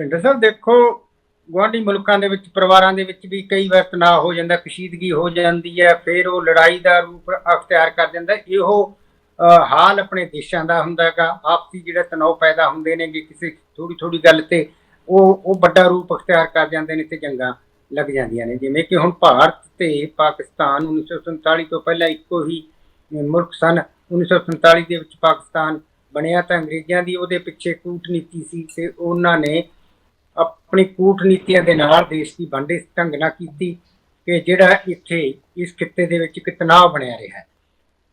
ਭਿੰਦਰ ਸਾਹਿਬ, ਦੇਖੋ, ਗੁਆਂਢੀ ਮੁਲਕਾਂ ਦੇ ਵਿੱਚ, ਪਰਿਵਾਰਾਂ ਦੇ ਵਿੱਚ ਵੀ ਕਈ ਵਾਰ ਤਣਾਅ ਹੋ ਜਾਂਦਾ ਕਸ਼ੀਦਗੀ ਹੋ ਜਾਂਦੀ ਹੈ, ਫਿਰ ਉਹ ਲੜਾਈ ਦਾ ਰੂਪ ਅਖਤਿਆਰ ਕਰ ਜਾਂਦਾ ਇਹੋ ਹਾਲ ਆਪਣੇ ਦੇਸ਼ਾਂ ਦਾ ਹੁੰਦਾ ਹੈਗਾ। ਆਪਸੀ ਜਿਹੜਾ ਤਣਾਅ ਪੈਦਾ ਹੁੰਦੇ ਨੇਗੇ, ਕਿਸੇ ਥੋੜੀ ਥੋੜੀ ਗੱਲ ਤੇ ਉਹ ਉਹ ਵੱਡਾ ਰੂਪ ਅਖਤਿਆਰ ਕਰ ਜਾਂਦੇ ਨੇ ਤੇ ਜੰਗਾਂ ਲੱਗ ਜਾਂਦੀਆਂ ਨੇ। ਜਿਵੇਂ ਕਿ ਹੁਣ ਭਾਰਤ ਤੇ ਪਾਕਿਸਤਾਨ 1947 ਤੋਂ ਪਹਿਲਾਂ ਇੱਕੋ ਹੀ ਮੁਲਕ ਸਨ। 1947 ਦੇ ਵਿੱਚ ਪਾਕਿਸਤਾਨ ਬਣਿਆ ਤਾਂ ਅੰਗਰੇਜ਼ਾਂ ਦੀ ਉਹਦੇ ਪਿੱਛੇ ਕੂਟਨੀਤੀ ਸੀ ਤੇ ਉਹਨਾਂ ਨੇ ਆਪਣੀ ਕੂਟਨੀਤੀਆਂ ਦੇ ਨਾਲ ਦੇਸ਼ ਦੀ ਵੰਡ ਇਸ ਢੰਗ ਨਾਲ ਕੀਤੀ ਕਿ ਜਿਹੜਾ ਇੱਥੇ ਇਸ ਖਿੱਤੇ ਦੇ ਵਿੱਚ ਇੱਕ ਤਣਾਅ ਬਣਿਆ ਰਿਹਾ ਹੈ।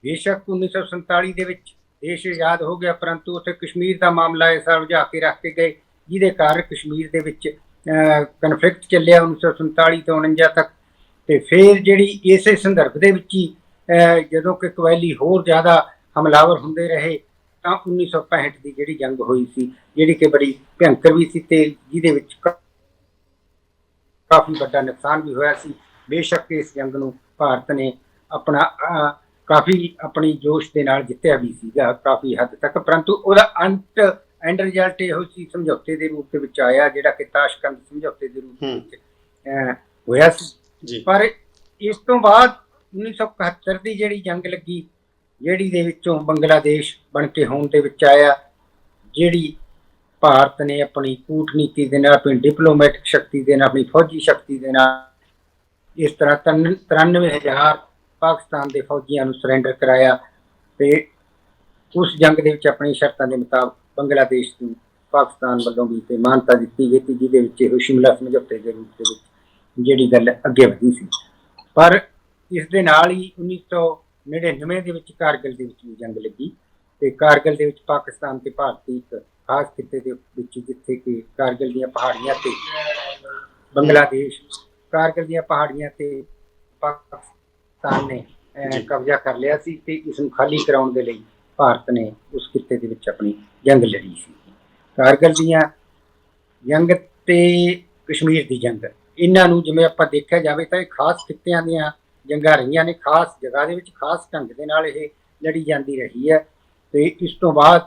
ਬੇਸ਼ੱਕ 1947 ਦੇ ਵਿੱਚ ਦੇਸ਼ ਆਜ਼ਾਦ ਹੋ ਗਿਆ, ਪਰੰਤੂ ਉੱਥੇ ਕਸ਼ਮੀਰ ਦਾ ਮਾਮਲਾ ਇਸ ਸਾਲ ਉਲਝਾ ਕੇ ਰੱਖ ਕੇ ਗਏ, ਜਿਹਦੇ ਕਾਰਨ ਕਸ਼ਮੀਰ ਦੇ ਵਿੱਚ ਕਨਫਲਿਕਟ ਚੱਲਿਆ 1947 ਤੋਂ 49 ਤੱਕ। ਤੇ ਫਿਰ ਜਿਹੜੀ ਇਸੇ ਸੰਦਰਭ ਦੇ ਵਿੱਚ ਹੀ ਜਦੋਂ ਕਿ ਕਵੈਲੀ ਹੋਰ ਜ਼ਿਆਦਾ ਹਮਲਾਵਰ ਹੁੰਦੇ ਰਹੇ ਤਾਂ 1965 ਦੀ ਜਿਹੜੀ ਜੰਗ ਹੋਈ ਸੀ ਜਿਹੜੀ ਕਿ ਬੜੀ ਭਿਅੰਕਰ ਵੀ ਸੀ ਤੇ ਜਿਹਦੇ ਵਿੱਚ ਕਾਫੀ ਵੱਡਾ ਨੁਕਸਾਨ ਵੀ ਹੋਇਆ ਸੀ। ਬੇਸ਼ੱਕ ਇਸ ਜੰਗ ਨੂੰ ਭਾਰਤ ਨੇ ਆਪਣਾ ਕਾਫੀ ਆਪਣੀ ਜੋਸ਼ ਦੇ ਨਾਲ ਜਿੱਤਿਆ ਵੀ ਸੀਗਾ ਕਾਫੀ ਹੱਦ ਤੱਕ ਪਰੰਤੂ ਉਹਦਾ ਅੰਤ ਐਂਡ ਰਿਜ਼ਲਟ ਇਹੋ ਸੀ ਸਮਝੌਤੇ ਦੇ ਰੂਪ ਦੇ ਵਿੱਚ ਆਇਆ ਜਿਹੜਾ ਕਿ ਤਾਸ਼ਕੰਦ ਸਮਝੌਤੇ ਦੇ ਰੂਪ। ਵਿੱਚ ਹੋਇਆ ਸੀ। ਜੀ। ਪਰ ਇਸ ਤੋਂ ਬਾਅਦ 1971 ਦੀ ਜਿਹੜੀ ਜੰਗ ਲੱਗੀ ਜਿਹੜੀ ਦੇ ਵਿੱਚੋਂ ਬੰਗਲਾਦੇਸ਼ ਬਣ ਕੇ ਹੋਣ ਦੇ ਵਿੱਚ ਆਇਆ, ਜਿਹੜੀ ਭਾਰਤ ਨੇ ਆਪਣੀ ਕੂਟਨੀਤੀ ਦੇ ਨਾਲ, ਆਪਣੀ ਡਿਪਲੋਮੈਟਿਕ ਸ਼ਕਤੀ ਦੇ ਨਾਲ, ਆਪਣੀ ਫੌਜੀ ਸ਼ਕਤੀ ਦੇ ਨਾਲ ਇਸ ਤਰ੍ਹਾਂ ਤਨ- 93000 ਪਾਕਿਸਤਾਨ ਦੇ ਫੌਜੀਆਂ ਨੂੰ ਸਰੈਂਡਰ ਕਰਾਇਆ ਤੇ ਉਸ ਜੰਗ ਦੇ ਵਿੱਚ ਆਪਣੀ ਸ਼ਰਤਾਂ ਦੇ ਮੁਤਾਬਕ ਬੰਗਲਾਦੇਸ਼ ਨੂੰ ਪਾਕਿਸਤਾਨ ਵੱਲੋਂ ਵੀ ਤੇ ਮਾਨਤਾ ਦਿੱਤੀ ਗਈ ਤੇ ਜਿਹਦੇ ਵਿੱਚ ਇਹ ਸ਼ਿਮਲਾ ਸਮਝੌਤੇ ਦੇ ਰੂਪ ਦੇ ਵਿੱਚ ਜਿਹੜੀ ਗੱਲ ਅੱਗੇ ਵਧੀ ਸੀ। ਪਰ ਇਸ ਦੇ ਨਾਲ ਹੀ 1999 ਦੇ ਵਿੱਚ ਕਾਰਗਿਲ ਦੇ ਵਿੱਚ ਵੀ ਜੰਗ ਲੱਗੀ ਤੇ ਕਾਰਗਿਲ ਦੇ ਵਿੱਚ ਪਾਕਿਸਤਾਨ ਤੇ ਭਾਰਤੀ ਇੱਕ ਖਾਸ ਖਿੱਤੇ ਦੇ ਵਿੱਚ ਜਿੱਥੇ ਕਿ ਕਾਰਗਿਲ ਦੀਆਂ ਪਹਾੜੀਆਂ ਤੇ ਬੰਗਲਾਦੇਸ਼ ਕਾਰਗਿਲ ਦੀਆਂ ਪਹਾੜੀਆਂ ਤੇ ਪਾਕਿਸਤਾਨ ਨੇ। ਕਬਜ਼ਾ ਕਰ ਲਿਆ ਸੀ ਤੇ ਇਸ ਨੂੰ ਖਾਲੀ ਕਰਾਉਣ ਦੇ ਲਈ ਭਾਰਤ ਨੇ ਉਸ ਖਿੱਤੇ ਦੇ ਵਿੱਚ ਆਪਣੀ ਜੰਗ ਲੜੀ ਸੀ ਕਾਰਗਿਲ ਦੀਆਂ ਜੰਗ ਤੇ ਕਸ਼ਮੀਰ ਦੀ ਜੰਗ ਇਹਨਾਂ ਨੂੰ ਜਿਵੇਂ ਆਪਾਂ ਦੇਖਿਆ ਜਾਵੇ ਤਾਂ ਇਹ ਖਾਸ ਖਿੱਤਿਆਂ ਦੀਆਂ ਜੰਗਾਂ ਰਹੀਆਂ ਨੇ ਖਾਸ ਜਗ੍ਹਾ ਦੇ ਵਿੱਚ ਖਾਸ ਢੰਗ ਦੇ ਨਾਲ ਇਹ ਲੜੀ ਜਾਂਦੀ ਰਹੀ ਹੈ। ਤੇ ਇਸ ਤੋਂ ਬਾਅਦ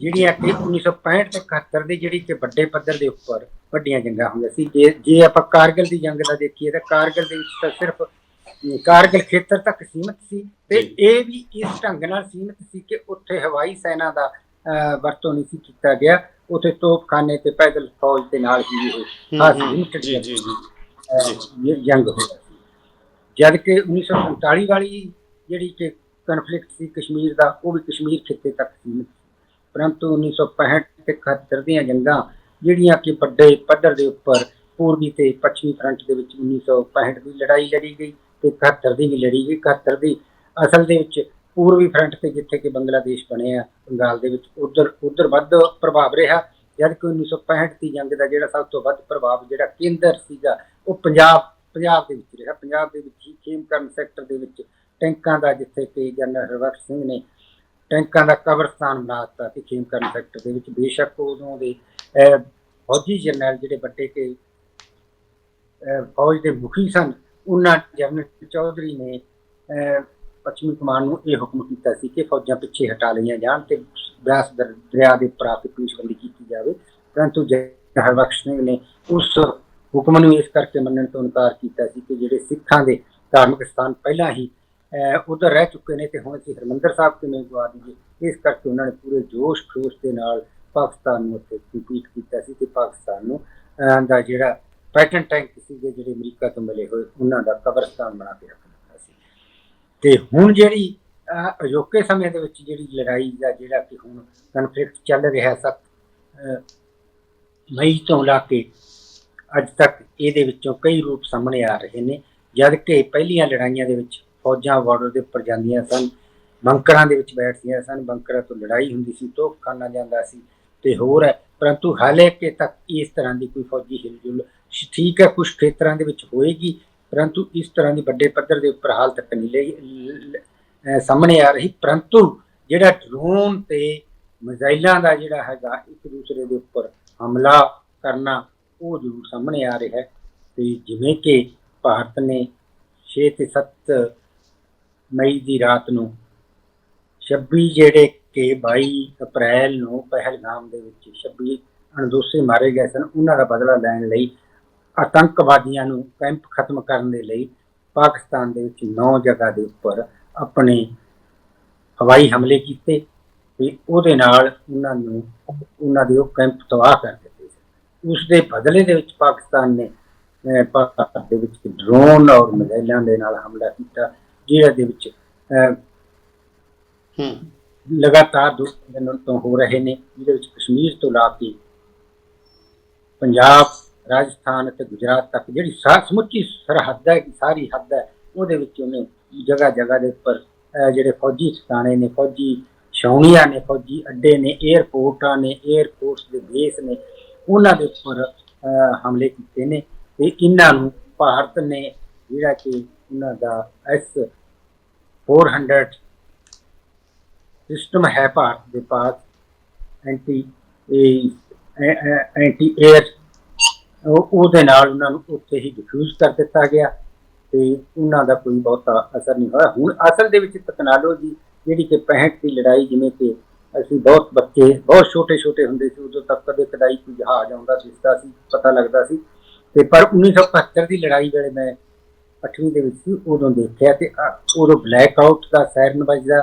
ਜਿਹੜੀਆਂ ਕਿ 1965 ਤੇ 71 ਦੀ ਜਿਹੜੀ ਕਿ ਵੱਡੇ ਪੱਧਰ ਦੇ ਉੱਪਰ ਵੱਡੀਆਂ ਜੰਗਾਂ ਹੋਈਆਂ ਸੀ ਜੇ ਜੇ ਆਪਾਂ ਕਾਰਗਿਲ ਦੀ ਜੰਗ ਦਾ ਦੇਖੀਏ ਤਾਂ ਕਾਰਗਿਲ ਦੇ ਵਿੱਚ ਤਾਂ ਸਿਰਫ ਕਾਰਗਿਲ ਖੇਤਰ ਤੱਕ ਸੀਮਿਤ ਸੀ ਤੇ। ਇਹ ਵੀ ਇਸ ਢੰਗ ਨਾਲ ਸੀਮਿਤ ਸੀ ਕਿ ਉੱਥੇ ਹਵਾਈ ਸੈਨਾ ਦਾ ਵਰਤੋਂ ਨਹੀਂ ਸੀ ਕੀਤਾ ਗਿਆ। ਉੱਥੇ ਤੋਪਖਾਨੇ ਤੇ ਪੈਦਲ ਫੌਜ ਦੇ ਨਾਲ ਹੀ ਇਹ ਖਾਸ limited ਜੀ ਜੀ ਜੀ। ਜੰਗ ਹੋਇਆ ਸੀ ਜਦ ਕਿ 1947 ਵਾਲੀ ਜਿਹੜੀ ਕਿ ਕਨਫਲਿਕਟ ਸੀ ਕਸ਼ਮੀਰ ਦਾ, ਉਹ ਵੀ ਕਸ਼ਮੀਰ ਖਿੱਤੇ ਤੱਕ ਸੀਮਿਤ ਸੀ। ਪਰੰਤੂ 1965 ਤੇ 71 ਦੀਆਂ ਜੰਗਾਂ, ਜਿਹੜੀਆਂ ਕਿ ਵੱਡੇ ਪੱਧਰ ਦੇ ਉੱਪਰ ਪੂਰਬੀ ਤੇ ਪੱਛਮੀ ਫਰੰਟ ਦੇ ਵਿੱਚ 1965 ਦੀ ਲੜਾਈ ਲੜੀ ਗਈ ਤੇ 71 ਦੀ ਵੀ ਲੜੀ ਗਈ। 71 ਦੀ ਅਸਲ ਦੇ ਵਿੱਚ ਪੂਰਬੀ ਫਰੰਟ ਤੇ ਜਿੱਥੇ ਕਿ ਬੰਗਲਾਦੇਸ਼ ਬਣਿਆ ਬੰਗਾਲ ਦੇ ਵਿੱਚ ਉਧਰ ਉਧਰ ਵੱਧ ਪ੍ਰਭਾਵ ਰਿਹਾ। ਜਦ ਕਿ 1965 ਦੀ ਜੰਗ ਦਾ ਜਿਹੜਾ ਸਭ ਤੋਂ ਵੱਧ ਪ੍ਰਭਾਵ ਜਿਹੜਾ ਕੇਂਦਰ ਸੀਗਾ, ਉਹ ਪੰਜਾਬ ਪੰਜਾਬ ਦੇ ਵਿੱਚ ਰਿਹਾ। ਪੰਜਾਬ ਦੇ ਵਿੱਚ ਹੀ ਖੇਮਕਰਨ ਸੈਕਟਰ ਦੇ ਵਿੱਚ ਟੈਂਕਾਂ ਦਾ, ਜਿੱਥੇ ਕਿ ਜਨਰਲ ਹਰਬਖਸ਼ ਸਿੰਘ ਨੇ ਟੈਂਕਾਂ ਦਾ ਕਬਰਸਤਾਨ ਬਣਾ ਦਿੱਤਾ ਤੇ ਖੇਮਕਰਨ ਸੈਕਟਰ ਦੇ ਵਿੱਚ। ਬੇਸ਼ੱਕ ਉਦੋਂ ਦੇ ਫੌਜੀ ਜਨਰਲ ਜਿਹੜੇ ਵੱਡੇ ਕੇ ਫੌਜ ਦੇ ਮੁਖੀ ਸਨ, ਉਹਨਾਂ ਜਨਰਲ ਚੌਧਰੀ ਨੇ ਪੱਛਮੀ ਕਮਾਨ ਨੂੰ ਇਹ ਹੁਕਮ ਕੀਤਾ ਸੀ ਕਿ ਫੌਜਾਂ ਪਿੱਛੇ ਹਟਾ ਲਈਆਂ ਜਾਣ ਤੇ ਬਿਆਸ ਦਰ- ਦਰਿਆ ਦੇ ਪ੍ਰਾਪਤ ਪੇਸ਼ਬੰਦੀ ਕੀਤੀ ਜਾਵੇ। ਪਰੰਤੂ ਜਨਰਲ ਹਰਬਖਸ਼ ਸਿੰਘ ਨੇ ਉਸ ਹੁਕਮ ਨੂੰ ਇਸ ਕਰਕੇ ਮੰਨਣ ਤੋਂ ਇਨਕਾਰ ਕੀਤਾ ਸੀ ਕਿ ਜਿਹੜੇ ਸਿੱਖਾਂ ਦੇ ਧਾਰਮਿਕ ਸਥਾਨ ਪਹਿਲਾਂ ਹੀ ਉਧਰ ਰਹਿ ਚੁੱਕੇ ਨੇ ਤੇ ਹੁਣ ਅਸੀਂ ਹਰਮੰਦਰ ਸਾਹਿਬ ਕਿਵੇਂ ਗਵਾ ਦਈਏ? ਇਸ ਕਰਕੇ ਉਹਨਾਂ ਨੇ ਪੂਰੇ ਜੋਸ਼ ਖਰੋਸ਼ ਦੇ ਨਾਲ ਪਾਕਿਸਤਾਨ ਨੂੰ ਉੱਥੇ ਰਿਪੀਟ ਕੀਤਾ ਸੀ ਤੇ ਪਾਕਿਸਤਾਨ ਨੂੰ ਦਾ ਜਿਹੜਾ ਪੈਟਰਨ ਟੈਂਕ ਸੀਗੇ ਜਿਹੜੇ ਅਮਰੀਕਾ ਤੋਂ ਮਿਲੇ ਹੋਏ, ਉਹਨਾਂ ਦਾ ਕਬਰਸਤਾਨ ਬਣਾ ਕੇ ਰੱਖ ਦਿੱਤਾ ਸੀ। ਤੇ ਹੁਣ ਜਿਹੜੀ ਅਜੋਕੇ ਸਮੇਂ ਦੇ ਵਿੱਚ ਜਿਹੜੀ ਲੜਾਈ ਦਾ ਜਿਹੜਾ ਕਿ ਹੁਣ ਕਨਫਲਿਕਟ ਚੱਲ ਰਿਹਾ ਸੱਤ ਮਈ ਤੋਂ ਲਾ ਕੇ ਅੱਜ ਤੱਕ ਇਹਦੇ ਵਿੱਚੋਂ ਕਈ ਰੂਪ ਸਾਹਮਣੇ ਆ ਰਹੇ ਨੇ, ਜਦ ਕਿ ਪਹਿਲੀਆਂ ਲੜਾਈਆਂ ਦੇ ਵਿੱਚ ਫੌਜਾਂ ਬਾਰਡਰ ਦੇ ਉੱਪਰ ਜਾਂਦੀਆਂ ਸਨ, ਬੰਕਰਾਂ ਦੇ ਵਿੱਚ ਬੈਠਦੀਆਂ ਸਨ, ਬੰਕਰਾਂ ਤੋਂ ਲੜਾਈ ਹੁੰਦੀ ਸੀ ਤੋਪਖਾਨਾ ਜਾਂਦਾ ਸੀ ਤੇ ਹੋਰ ਹੈ, ਪਰੰਤੂ ਹਾਲੇ ਕਿ ਤੱਕ ਇਸ ਤਰ੍ਹਾਂ ਦੀ ਕੋਈ ਫੌਜੀ ਹਿਲਜੁਲ ਸ਼- ਠੀਕ ਹੈ ਕੁਝ ਖੇਤਰਾਂ ਦੇ ਵਿੱਚ ਹੋਏਗੀ, ਪਰੰਤੂ ਇਸ ਤਰ੍ਹਾਂ ਦੀ ਵੱਡੇ ਪੱਧਰ ਦੇ ਉੱਪਰ ਹਾਲ ਤੱਕ ਨਹੀਂ ਲਈ ਸਾਹਮਣੇ ਆ ਰਹੀ, ਪਰੰਤੂ ਜਿਹੜਾ ਡਰੋਨ ਤੇ ਮਿਜ਼ਾਈਲਾਂ ਦਾ ਜਿਹੜਾ ਹੈਗਾ, ਇੱਕ ਦੂਸਰੇ ਦੇ ਉੱਪਰ ਹਮਲਾ ਕਰਨਾ ਉਹ ਜ਼ਰੂਰ ਸਾਹਮਣੇ ਆ ਰਿਹਾ ਹੈ। ਤੇ ਜਿਵੇਂ ਕਿ ਭਾਰਤ ਨੇ 6 ਤੇ 7 ਮਈ ਦੀ ਰਾਤ ਨੂੰ 26 ਜਿਹੜੇ ਕਿ 22 ਅਪ੍ਰੈਲ ਨੂੰ ਪਹਿਲਗਾਮ ਦੇ ਵਿੱਚ 26 ਅਣਦੋਸ਼ੀ ਮਾਰੇ ਗਏ ਸਨ, ਉਹਨਾਂ ਦਾ ਬਦਲਾ ਲੈਣ ਲਈ ਆਤੰਕਵਾਦੀਆਂ ਨੂੰ ਕੈਂਪ ਖਤਮ ਕਰਨ ਦੇ ਲਈ ਪਾਕਿਸਤਾਨ ਦੇ ਵਿੱਚ ਨੌ ਜਗ੍ਹਾ ਦੇ ਉੱਪਰ ਆਪਣੇ ਹਵਾਈ ਹਮਲੇ ਕੀਤੇ ਤੇ ਉਹਦੇ ਨਾਲ ਉਹਨਾਂ ਨੂੰ, ਉਹਨਾਂ ਦੇ ਉਹ ਕੈਂਪ ਤਬਾਹ ਕਰ ਦਿੱਤੇ। ਉਸ ਦੇ ਬਦਲੇ ਦੇ ਵਿੱਚ ਪਾਕਿਸਤਾਨ ਨੇ ਭਾਰਤ ਦੇ ਵਿੱਚ ਡਰੋਨ ਔਰ ਮਿਜ਼ਾਈਲਾਂ ਦੇ ਨਾਲ ਹਮਲਾ ਕੀਤਾ ਜਿਹਦੇ ਦੇ ਵਿੱਚ ਹੂੰ। ਲਗਾਤਾਰ ਦੋ ਦਿਨ ਤੋਂ ਹੋ ਰਹੇ ਨੇ ਜਿਹਦੇ ਵਿੱਚ ਕਸ਼ਮੀਰ ਤੋਂ ਲਾ ਕੇ ਪੰਜਾਬ ਰਾਜਸਥਾਨ ਅਤੇ ਗੁਜਰਾਤ ਤੱਕ ਜਿਹੜੀ ਸਮੁੱਚੀ ਸਰਹੱਦ ਹੈ ਸਾਰੀ ਹੱਦ ਹੈ ਉਹਦੇ ਵਿੱਚ ਉਹਨੇ ਜਗ੍ਹਾ ਜਗ੍ਹਾ ਦੇ ਉੱਪਰ ਜਿਹੜੇ ਫੌਜੀ ਠਿਕਾਣੇ ਨੇ ਫੌਜੀ ਛਾਉਣੀਆਂ ਨੇ ਫੌਜੀ ਅੱਡੇ ਨੇ 에ਅਰਪੋਰਟਾਂ ਨੇ 에ਅਰਪੋਰਟਸ ਦੇ ਬੇਸ ਨੇ ਉਹਨਾਂ ਦੇ ਉੱਪਰ ਹਮਲੇ ਕੀਤੇ ਨੇ ਤੇ ਇਹਨਾਂ ਨੂੰ ਭਾਰਤ ਨੇ ਜਿਹੜਾ ਕਿ ਉਹਨਾਂ ਦਾ ਐਸ 400 ਸਿਸਟਮ ਹੈ ਭਾਰਤ ਦੇ ਪਾਸ, ਐਂਟੀ ਐਂਟੀ 에ਅਰ ਉਹਦੇ ਨਾਲ ਉਹਨਾਂ ਨੂੰ ਉੱਥੇ ਹੀ ਡਿਫਿਊਜ਼ ਕਰ ਦਿੱਤਾ ਗਿਆ ਤੇ ਉਹਨਾਂ ਦਾ ਕੋਈ ਬਹੁਤਾ ਅਸਰ ਨਹੀਂ ਹੋਇਆ। ਹੁਣ ਅਸਲ ਦੇ ਵਿੱਚ ਟੈਕਨੋਲੋਜੀ ਜਿਹੜੀ ਕਿ 65 ਦੀ ਲੜਾਈ ਜਿਵੇਂ ਕਿ ਅਸੀਂ ਬਹੁਤ ਬੱਚੇ, ਬਹੁਤ ਛੋਟੇ ਛੋਟੇ ਹੁੰਦੇ ਸੀ, ਉਦੋਂ ਤੱਕ ਕਦੇ ਕਦਾਈ ਕੋਈ ਜਹਾਜ਼ ਆਉਂਦਾ ਦਿਸਦਾ ਸੀ, ਪਤਾ ਲੱਗਦਾ ਸੀ। ਤੇ ਪਰ 1975 ਦੀ ਲੜਾਈ ਵੇਲੇ ਮੈਂ 8ਵੀਂ ਦੇ ਵਿੱਚ ਸੀ, ਉਦੋਂ ਦੇਖਿਆ ਤੇ ਅ- ਉਦੋਂ ਬਲੈਕ ਆਊਟ ਦਾ ਸਾਇਰਨ ਵੱਜਦਾ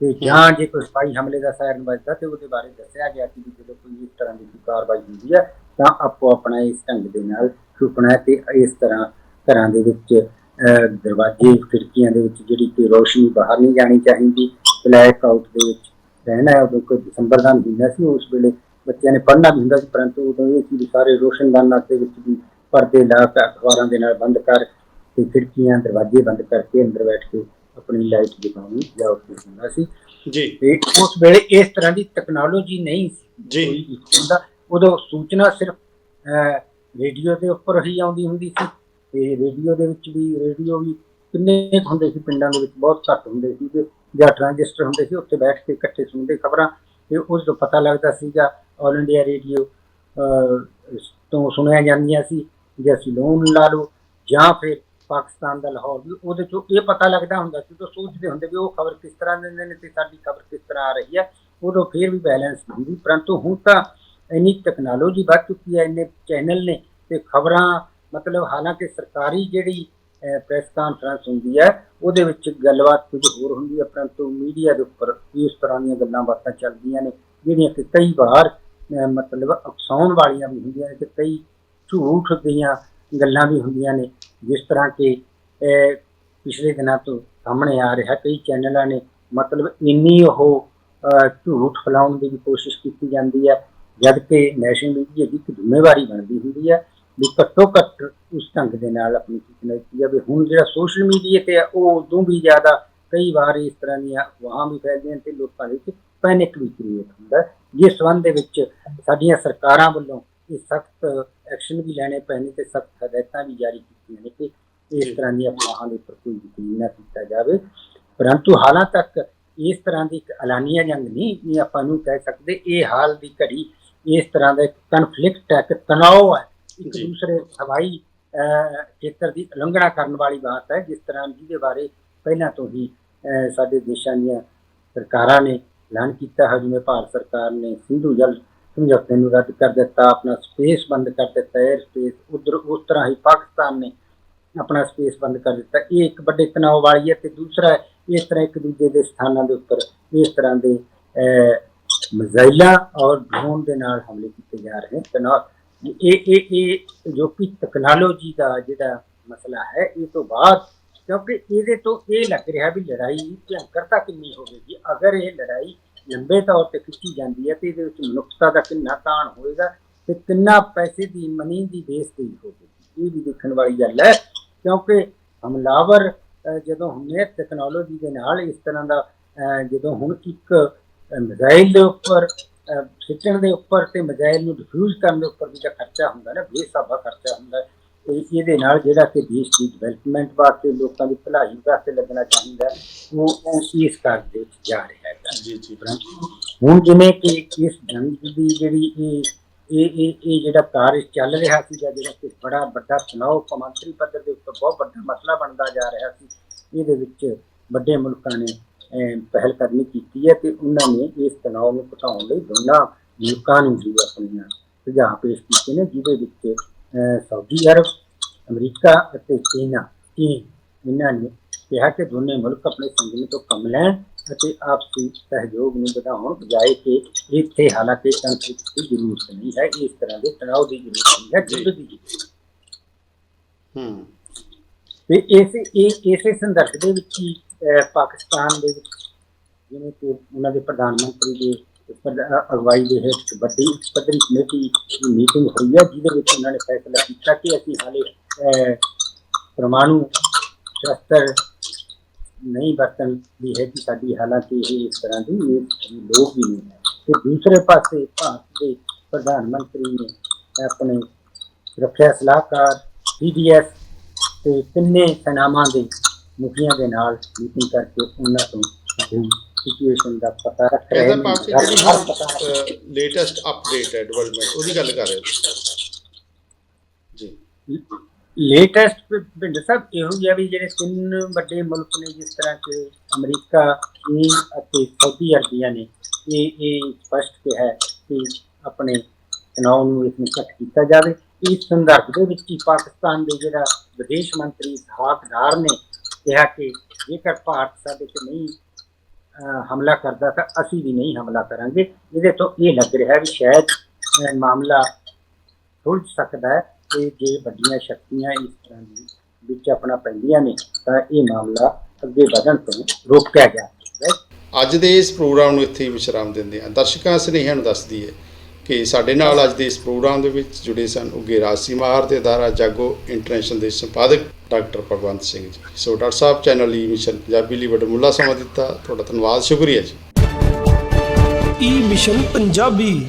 ਤੇ ਜਾਂ ਜੇ ਕੋਈ ਸਪਾਈ ਹਮਲੇ ਦਾ ਸਾਇਰਨ ਵੱਜਦਾ ਤੇ ਉਹਦੇ ਬਾਰੇ ਦੱਸਿਆ ਗਿਆ ਕਿ ਵੀ ਜਦੋਂ ਕੋਈ ਇਸ ਤਰ੍ਹਾਂ ਦੀ ਕੋਈ ਕਾਰਵਾਈ ਹੁੰਦੀ ਹੈ, ਤਾਂ ਆਪੋ ਆਪਣਾ ਇਸ ਢੰਗ ਦੇ ਨਾਲ ਛੁਪਣਾ ਹੈ ਤੇ ਇਸ ਤਰ੍ਹਾਂ, ਘਰਾਂ ਦੇ ਵਿੱਚ ਦਰਵਾਜ਼ੇ, ਖਿੜਕੀਆਂ ਦੇ ਵਿੱਚ ਜਿਹੜੀ ਕਿ ਰੋਸ਼ਨੀ ਬਾਹਰ ਨਹੀਂ ਜਾਣੀ ਚਾਹੀਦੀ ਬਲੈਕ ਆਊਟ ਦੇ ਵਿੱਚ ਰਹਿਣਾ ਹੈ ਉਦੋਂ ਕੋਈ ਦਸੰਬਰ ਦਾ ਮਹੀਨਾ ਸੀ ਉਸ ਵੇਲੇ ਬੱਚਿਆਂ ਨੇ ਪੜ੍ਹਨਾ ਵੀ ਹੁੰਦਾ ਸੀ ਪਰੰਤੂ ਉਦੋਂ ਇਹ ਸੀ ਵੀ ਸਾਰੇ ਰੋਸ਼ਨਦਾਨਾਂ ਦੇ ਵਿੱਚ ਵੀ ਪਰਦੇ ਲਾ ਕੇ ਅਖਬਾਰਾਂ ਦੇ ਨਾਲ ਬੰਦ ਕਰ ਤੇ ਖਿੜਕੀਆਂ ਦਰਵਾਜ਼ੇ ਬੰਦ ਕਰਕੇ ਅੰਦਰ ਬੈਠ ਕੇ ਆਪਣੀ ਲਾਈਟ ਜਗਾਉਣੀ ਜਾਂ ਉੱਥੇ ਹੁੰਦਾ ਸੀ। ਜੀ। ਤੇ ਉਸ ਵੇਲੇ ਇਸ ਤਰ੍ਹਾਂ ਦੀ ਟੈਕਨੋਲੋਜੀ ਨਹੀਂ ਸੀ। ਜੀ। ਹੁੰਦਾ ਉਦੋਂ ਸੂਚਨਾ ਸਿਰਫ ਰੇਡੀਓ ਦੇ ਉੱਪਰ ਹੀ ਆਉਂਦੀ ਹੁੰਦੀ ਸੀ। ਤੇ ਰੇਡੀਓ ਦੇ ਵਿੱਚ ਵੀ ਰੇਡੀਓ ਵੀ ਕਿੰਨੇ ਹੁੰਦੇ ਸੀ ਪਿੰਡਾਂ ਦੇ ਵਿੱਚ ਬਹੁਤ ਘੱਟ ਹੁੰਦੇ ਸੀ ਤੇ ਜਾਂ ਟ੍ਰਾਂਜਿਸਟਰ ਹੁੰਦੇ ਸੀ, ਉੱਥੇ ਬੈਠ ਕੇ ਇਕੱਠੇ ਸੁਣਦੇ ਖਬਰਾਂ, ਤੇ ਉਸ ਤੋਂ ਪਤਾ ਲੱਗਦਾ ਸੀਗਾ ਆਲ ਇੰਡੀਆ ਰੇਡੀਓ ਤੋਂ ਸੁਣਿਆ ਜਾਂਦੀਆਂ ਸੀ ਜੇ ਅਸੀਂ ਲੋਨ ਲਾ ਲਓ, ਜਾਂ ਫਿਰ ਪਾਕਿਸਤਾਨ ਦਾ ਲਾਹੌਰ ਵੀ, ਉਹਦੇ ਚੋਂ ਇਹ ਪਤਾ ਲੱਗਦਾ ਹੁੰਦਾ ਸੀ ਤਾਂ ਸੋਚਦੇ ਹੁੰਦੇ ਵੀ ਉਹ ਖਬਰ ਕਿਸ ਤਰ੍ਹਾਂ ਦਿੰਦੇ ਨੇ ਤੇ ਸਾਡੀ ਖਬਰ ਕਿਸ ਤਰ੍ਹਾਂ ਆ ਰਹੀ ਹੈ, ਉਦੋਂ ਫਿਰ ਵੀ ਬੈਲੈਂਸ ਹੁੰਦੀ, ਪਰੰਤੂ ਹੁਣ ਤਾਂ ਇੰਨੀ ਟੈਕਨੋਲੋਜੀ ਵੱਧ ਚੁੱਕੀ ਹੈ, ਇੰਨੇ ਚੈਨਲ ਨੇ, ਤੇ ਖਬਰਾਂ, ਮਤਲਬ ਹਾਲਾਂਕਿ ਸਰਕਾਰੀ ਜਿਹੜੀ ਪ੍ਰੈਸ ਕਾਨਫਰੰਸ ਹੁੰਦੀ ਹੈ, ਉਹਦੇ ਵਿੱਚ ਗੱਲਬਾਤ ਕੁਝ ਹੋਰ ਹੁੰਦੀ ਹੈ, ਪਰੰਤੂ ਮੀਡੀਆ ਦੇ ਉੱਪਰ ਵੀ ਇਸ ਤਰ੍ਹਾਂ ਦੀਆਂ ਗੱਲਾਂ ਬਾਤਾਂ ਚੱਲਦੀਆਂ ਨੇ, ਜਿਹੜੀਆਂ ਕਿ ਕਈ ਵਾਰ ਮਤਲਬ ਅਕਸਾਉਣ ਵਾਲੀਆਂ ਵੀ ਹੁੰਦੀਆਂ ਨੇ ਤੇ ਕਈ ਝੂਠ ਦੀਆਂ ਗੱਲਾਂ ਵੀ ਹੁੰਦੀਆਂ ਨੇ, ਜਿਸ ਤਰ੍ਹਾਂ ਕਿ ਪਿਛਲੇ ਦਿਨਾਂ ਤੋਂ ਸਾਹਮਣੇ ਆ ਰਿਹਾ, ਕਈ ਚੈਨਲਾਂ ਨੇ, ਮਤਲਬ ਇੰਨੀ ਉਹ ਝੂਠ ਫੈਲਾਉਣ ਦੀ ਵੀ ਕੋਸ਼ਿਸ਼ ਕੀਤੀ ਜਾਂਦੀ ਹੈ ਜਦ ਕਿ ਨੈਸ਼ਨਲ ਮੀਡੀਆ ਦੀ ਇੱਕ ਜ਼ਿੰਮੇਵਾਰੀ ਬਣਦੀ ਹੁੰਦੀ ਹੈ ਵੀ ਘੱਟੋ ਘੱਟ ਉਸ ਢੰਗ ਦੇ ਨਾਲ ਆਪਣੀ ਸੂਚਨਾ ਦਿੱਤੀ ਜਾਵੇ। ਹੁਣ ਜਿਹੜਾ ਸੋਸ਼ਲ ਮੀਡੀਆ ਤੇ ਆ, ਉਹ ਉਦੋਂ ਵੀ ਜ਼ਿਆਦਾ ਕਈ ਵਾਰ ਇਸ ਤਰ੍ਹਾਂ ਦੀਆਂ ਅਫਵਾਹਾਂ ਵੀ ਫੈਲਦੀਆਂ ਤੇ ਲੋਕਾਂ ਵਿੱਚ ਪੈਨਿਕ ਵੀ ਕ੍ਰੀਏਟ ਹੁੰਦਾ ਜਿਸ ਸੰਬੰਧ ਦੇ ਵਿੱਚ ਸਾਡੀਆਂ ਸਰਕਾਰਾਂ ਵੱਲੋਂ ਇਹ ਸਖਤ ਐਕਸ਼ਨ ਵੀ ਲੈਣੇ ਪਏ ਨੇ ਤੇ ਸਖਤ ਹਦਾਇਤਾਂ ਵੀ ਜਾਰੀ ਕੀਤੀਆਂ ਨੇ ਕਿ ਇਸ ਤਰ੍ਹਾਂ ਦੀਆਂ ਅਫਵਾਹਾਂ ਦੇ ਉੱਪਰ ਕੋਈ ਯਕੀਨ ਨਾ ਕੀਤਾ ਜਾਵੇ। ਪਰੰਤੂ ਹਾਲਾਂ ਤੱਕ ਇਸ ਤਰ੍ਹਾਂ ਦੀ ਇੱਕ ਐਲਾਨੀਆ ਜੰਗ ਨਹੀਂ ਇਹ ਆਪਾਂ ਨੂੰ ਕਹਿ ਸਕਦੇ, ਇਹ ਹਾਲ ਦੀ ਘੜੀ ਇਸ ਤਰ੍ਹਾਂ ਦਾ ਇੱਕ ਕਨਫਲਿਕਟ ਹੈ ਕਿ ਤਣਾਅ ਹੈ। ਇੱਕ ਦੂਸਰੇ ਹਵਾਈ ਅਹ, ਖੇਤਰ ਦੀ ਉਲੰਘਣਾ ਕਰਨ ਵਾਲੀ ਬਾਤ ਹੈ ਜਿਸ ਤਰ੍ਹਾਂ ਜਿਹਦੇ ਬਾਰੇ ਪਹਿਲਾਂ ਤੋਂ ਹੀ ਸਾਡੇ ਦੇਸ਼ਾਂ ਦੀਆਂ ਸਰਕਾਰਾਂ ਨੇ ਐਲਾਨ ਕੀਤਾ ਹੈ ਜਿਵੇਂ ਭਾਰਤ ਸਰਕਾਰ ਨੇ ਸਿੰਧੂ ਜਲ ਸਮਝੌਤੇ ਨੂੰ ਰੱਦ ਕਰ ਦਿੱਤਾ ਆਪਣਾ ਸਪੇਸ ਬੰਦ ਕਰ ਦਿੱਤਾ 에ਅਰ ਸਪੇਸ ਉਧਰ ਉਸ ਤਰ੍ਹਾਂ ਹੀ ਪਾਕਿਸਤਾਨ ਨੇ ਆਪਣਾ ਸਪੇਸ ਬੰਦ ਕਰ ਦਿੱਤਾ। ਇਹ ਇੱਕ ਵੱਡੇ ਤਣਾਅ ਵਾਲੀ ਹੈ ਤੇ ਦੂਸਰਾ ਇਸ ਤਰ੍ਹਾਂ ਇੱਕ ਦੂਜੇ ਦੇ ਸਥਾਨਾਂ ਦੇ ਉੱਪਰ ਇਸ ਤਰ੍ਹਾਂ ਦੇ ਅਹ, ਮਿਜ਼ਾਈਲਾਂ ਔਰ ਡਰੋਨ ਦੇ ਨਾਲ ਹਮਲੇ ਕੀਤੇ ਜਾ ਰਹੇ ਹਨ ਤਣਾਅ ਇਹ ਇਹ ਇਹ ਜੋ ਕਿ ਟੈਕਨੋਲੋਜੀ ਦਾ ਜਿਹੜਾ ਮਸਲਾ ਹੈ, ਇਹ ਤੋਂ ਬਾਅਦ ਕਿਉਂਕਿ ਇਹਦੇ ਤੋਂ ਇਹ ਲੱਗ ਰਿਹਾ ਵੀ ਲੜਾਈ ਭਿਆਨਕਤਾ ਕਿੰਨੀ ਹੋਵੇਗੀ। ਅਗਰ ਇਹ ਲੜਾਈ ਲੰਬੇ ਤੌਰ ਤੇ ਖਿੱਚੀ ਜਾਂਦੀ ਹੈ, ਤੇ ਇਹਦੇ ਵਿੱਚ ਮਨੁੱਖਤਾ ਦਾ ਕਿੰਨਾ ਤਾਣ ਹੋਏਗਾ ਤੇ ਕਿੰਨਾ ਪੈਸੇ ਦੀ ਮਨੀ ਦੀ ਬੇਇੱਜ਼ਤੀ ਹੋਵੇਗੀ। ਇਹ ਵੀ ਦੇਖਣ ਵਾਲੀ ਗੱਲ ਹੈ, ਕਿਉਂਕਿ ਹਮਲਾਵਰ ਜਦੋਂ ਹੁੰਦੇ ਟੈਕਨੋਲੋਜੀ ਦੇ ਨਾਲ ਇਸ ਤਰ੍ਹਾਂ ਦਾ ਜਦੋਂ ਹੁਣ ਇੱਕ ਮਿਜ਼ਾਈਲ ਦੇ ਉੱਪਰ ਸਿੱਟਣ ਦੇ ਉੱਪਰ ਤੇ ਮਿਜ਼ਾਈਲ ਨੂੰ ਡਿਫਿਊਜ਼ ਕਰਨ ਦੇ ਉੱਪਰ ਵੀ ਤਾਂ ਖਰਚਾ ਹੁੰਦਾ ਨਾ ਬੇਸਾਬਾ ਖਰਚਾ ਹੁੰਦਾ ਹੈ। ਤੇ ਇਹਦੇ ਨਾਲ ਜਿਹੜਾ ਕਿ ਦੇਸ਼ ਦੀ ਡਿਵੈਲਪਮੈਂਟ ਵਾਸਤੇ ਲੋਕਾਂ ਦੀ ਭਲਾਈ ਵਾਸਤੇ ਲੱਗਣਾ ਚਾਹੀਦਾ ਉਹ ਇਸ ਕਾਰਜ ਦੇ ਵਿੱਚ ਜਾ ਰਿਹਾ ਹੈ ਜੀ ਜੀ ਹੁਣ ਜਿਵੇਂ ਕਿ ਇਸ ਜੰਗ ਦੀ ਜਿਹੜੀ ਇਹ ਇਹ ਇਹ ਇਹ ਜਿਹੜਾ ਕਾਰਜ ਚੱਲ ਰਿਹਾ ਸੀ ਜਿਹੜਾ ਕਿ ਬੜਾ ਵੱਡਾ ਤਣਾਅ ਕੌਮਾਂਤਰੀ ਪੱਧਰ ਦੇ ਉੱਪਰ ਬਹੁਤ ਵੱਡਾ ਮਸਲਾ ਬਣਦਾ ਜਾ ਰਿਹਾ ਸੀ ਇਹਦੇ ਵਿੱਚ ਵੱਡੇ ਮੁਲਕਾਂ ਨੇ ਪਹਿਲ ਕਰਨੀ ਕੀਤੀ ਹੈ ਤੇ ਉਹਨਾਂ ਨੇ ਇਸ ਤਣਾਅ ਨੂੰ ਘਟਾਉਣ ਲਈ ਦੋਨਾਂ ਮੁਲਕਾਂ ਨੂੰ ਵੀ ਆਪਣੇ ਸੁਝਾਅ ਪੇਸ਼ ਕੀਤੇ ਨੇ ਜਿਹਦੇ ਵਿੱਚ ਸਾਊਦੀ ਅਰਬ ਅਮਰੀਕਾ ਅਤੇ ਚੀਨਾ ਚੀਨ ਇਹਨਾਂ ਨੇ ਕਿਹਾ ਕਿ ਦੋਨੇ ਮੁਲਕ ਆਪਣੇ ਸੰਗਠਨ ਤੋਂ ਕੰਮ ਲੈਣ ਅਤੇ ਆਪਸੀ ਸਹਿਯੋਗ ਨੂੰ ਵਧਾਉਣ ਬਜਾਏ ਕਿ ਇੱਥੇ ਹਾਲਾਂਕਿ ਕੰਫਲਿਕਟ ਦੀ ਜ਼ਰੂਰਤ ਨਹੀਂ ਹੈ ਇਸ ਤਰ੍ਹਾਂ ਦੇ ਤਣਾਅ ਦੀ ਜ਼ਰੂਰਤ ਨਹੀਂ ਹੈ ਜੁੱਧ ਦੀ ਹੈ। ਤੇ ਇਸੇ ਇਹ ਇਸੇ ਸੰਦਰਭ ਦੇ ਵਿੱਚ ਪਾਕਿਸਤਾਨ ਦੇ ਵਿੱਚ, ਜਿਵੇਂ ਕਿ ਉਹਨਾਂ ਦੇ ਪ੍ਰਧਾਨ ਮੰਤਰੀ ਦੇ ਪ੍ਰਧ- ਅਗਵਾਈ ਦੇ ਹੇਠ ਵੱਡੀ ਪੱਧਰੀ ਕਮੇਟੀ ਦੀ ਮੀਟਿੰਗ ਹੋਈ ਹੈ, ਜਿਹਦੇ ਵਿੱਚ ਉਹਨਾਂ ਨੇ ਫੈਸਲਾ ਕੀਤਾ ਕਿ ਅਸੀਂ ਹਾਲੇ ਪਰਮਾਣੂ ਸ਼ਸਤਰ ਨਹੀਂ ਵਰਤਣ ਦੀ ਹੈ ਕਿ ਸਾਡੀ, ਹਾਲਾਂਕਿ ਇਹ ਇਸ ਤਰ੍ਹਾਂ ਦੀ ਇਹ ਲੋਕ ਵੀ ਨਹੀਂ ਹੈ। ਤੇ ਦੂਸਰੇ ਪਾਸੇ ਭਾਰਤ ਦੇ ਪ੍ਰਧਾਨ ਮੰਤਰੀ ਨੇ ਆਪਣੇ ਰੱਖਿਆ ਸਲਾਹਕਾਰ ਸੀਡੀਐਸ ਤੇ ਤਿੰਨੇ ਸੈਨਾਵਾਂ ਦੇ ਮੁਖੀਆਂ ਦੇ ਨਾਲ ਮੀਟਿੰਗ ਕਰਕੇ ਉਹਨਾਂ ਤੋਂ ਸਿਚੁਏਸ਼ਨ ਦਾ ਪਤਾ ਰੱਖ ਰਹੇ ਇਹਦਾ ਨੇ ਕਿ ਹਰ- ਜਿਹੜੀ ਲੇਟੈਸਟ ਅਪਡੇਟ ਹੈ ਡਿਵੈਲਪਮੈਂਟ ਉਹਦੀ ਗੱਲ ਕਰ ਰਹੇ ਹੋ ਜੀ। ਲੇਟੈਸਟ ਭਿੰਦਰ ਸਾਹਿਬ ਇਹੋ ਜਿਹਾ ਵੀ ਜਿਹੜੇ ਤਿੰਨ ਵੱਡੇ ਮੁਲਕ ਨੇ ਜਿਸ ਤਰ੍ਹਾਂ ਕਿ ਅਮਰੀਕਾ ਚੀਨ ਅਤੇ ਸਾਊਦੀ ਅਰਬੀਆ ਨੇ ਇਹ ਇਹ ਸਪਸ਼ਟ ਕਿਹਾ ਹੈ ਕਿ ਆਪਣੇ ਤਣਾਅ ਨੂੰ ਇਸ ਨੂੰ ਘੱਟ ਕੀਤਾ ਜਾਵੇ। ਇਸ ਸੰਦਰਭ ਦੇ ਵਿੱਚ ਹੀ ਪਾਕਿਸਤਾਨ ਦੇ ਜਿਹੜਾ ਵਿਦੇਸ਼ ਮੰਤਰੀ ਇਸਹਾਕ ਡਾਰ ਨੇ ਕਿਹਾ ਕਿ ਜੇਕਰ ਭਾਰਤ ਸਾਡੇ ਤੇ ਨਹੀਂ ਹਮਲਾ ਕਰਦਾ ਤਾਂ ਅਸੀਂ ਵੀ ਨਹੀਂ ਹਮਲਾ ਕਰਾਂਗੇ। ਇਹਦੇ ਤੋਂ ਇਹ ਲੱਗ ਰਿਹਾ ਵੀ ਸ਼ਾਇਦ ਮਾਮਲਾ ਸੁਲਝ ਸਕਦਾ ਹੈ ਕਿ ਜੇ ਵੱਡੀਆਂ ਸ਼ਕਤੀਆਂ ਇਸ ਤਰ੍ਹਾਂ ਦੀ ਵਿੱਚ ਆਪਣਾ ਪੈਂਦੀਆਂ ਨੇ, ਤਾਂ ਇਹ ਮਾਮਲਾ ਅੱਗੇ ਵਧਣ ਤੋਂ ਰੋਕਿਆ ਜਾ ਸਕਦਾ ਅੱਜ ਦੇ ਇਸ ਪ੍ਰੋਗਰਾਮ ਨੂੰ ਇੱਥੇ ਹੀ ਵਿਸ਼ਰਾਮ ਦਿੰਦੇ ਹਾਂ। ਦਰਸ਼ਕਾਂ, ਸੁਨੇਹਿਆਂ ਨੂੰ ਦੱਸਦੀ ਹੈ ਕਿ ਸਾਡੇ ਨਾਲ ਅੱਜ ਦੇ ਇਸ ਪ੍ਰੋਗਰਾਮ ਦੇ ਵਿੱਚ ਜੁੜੇ ਸਨ ਉਗੇ ਰਾਸੀ ਮਾਹਰ ਤੇ ਅਦਾਰਾ ਜਾਗੋ ਇੰਟਰਨੈਸ਼ਨਲ ਦੇ ਸੰਪਾਦਕ doctor Bhagwant Singh ji. So doctor ਸਾਹਿਬ, ਚੈਨਲ ਈ ਮਿਸ਼ਨ ਪੰਜਾਬੀ ਲਈ ਵੱਡਾ ਮੁੱਲਾ ਸਮਾਂ ਦਿੱਤਾ। ਤੁਹਾਡਾ ਧੰਨਵਾਦ, ਸ਼ੁਕਰੀਆ ਜੀ। ਈ ਮਿਸ਼ਨ ਪੰਜਾਬੀ